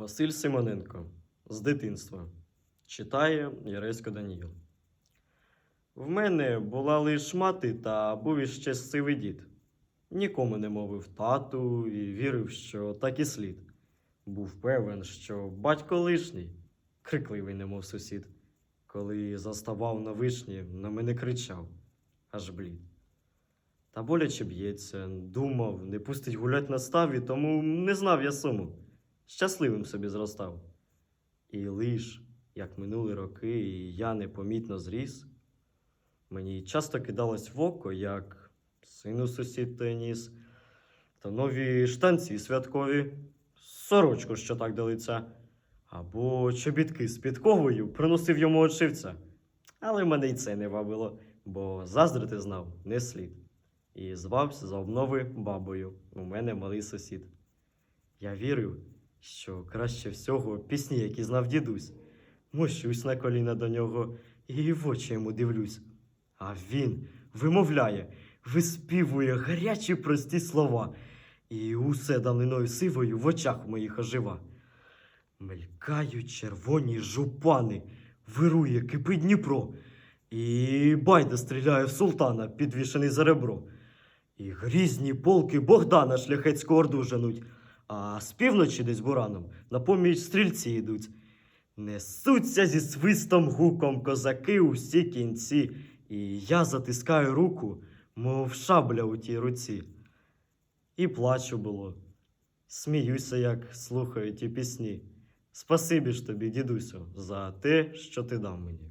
Василь Симоненко з дитинства читає Яресько Даніїл. В мене була лиш мати та був іще сивий дід. Нікому не мовив тату і вірив, що так і слід. Був певен, що батько лишній, крикливий, немов сусід. Коли заставав на вишні, на мене кричав, аж блід. Та боляче б'ється, думав, не пустить гулять на ставі, тому не знав я суму. Щасливим собі зростав. І лиш, як минули роки, і я непомітно зріс, мені часто кидалось в око, як сину сусід той ніс, та нові штанці святкові, сорочку, що так до або чобітки з підковою приносив йому очивця. Але мене й це не вабило, бо заздрити знав не слід. І звався за обнови бабою. У мене малий сусід. Я вірив, що краще всього пісні, які знав дідусь. Мощусь на коліна до нього і в очі йому дивлюсь. А він вимовляє, виспівує гарячі прості слова, і усе давниною сивою в очах моїх ожива. Мелькають червоні жупани, вирує кипить Дніпро, і байда стріляє в султана, підвішений за ребро. І грізні полки Богдана шляхетську орду женуть, а з півночі десь бураном на поміч стрільці йдуть. Несуться зі свистом гуком козаки у всі кінці, і я затискаю руку, мов шабля у тій руці. І плачу було. Сміюся, як слухаю ті пісні. Спасибі ж тобі, дідусю, за те, що ти дав мені.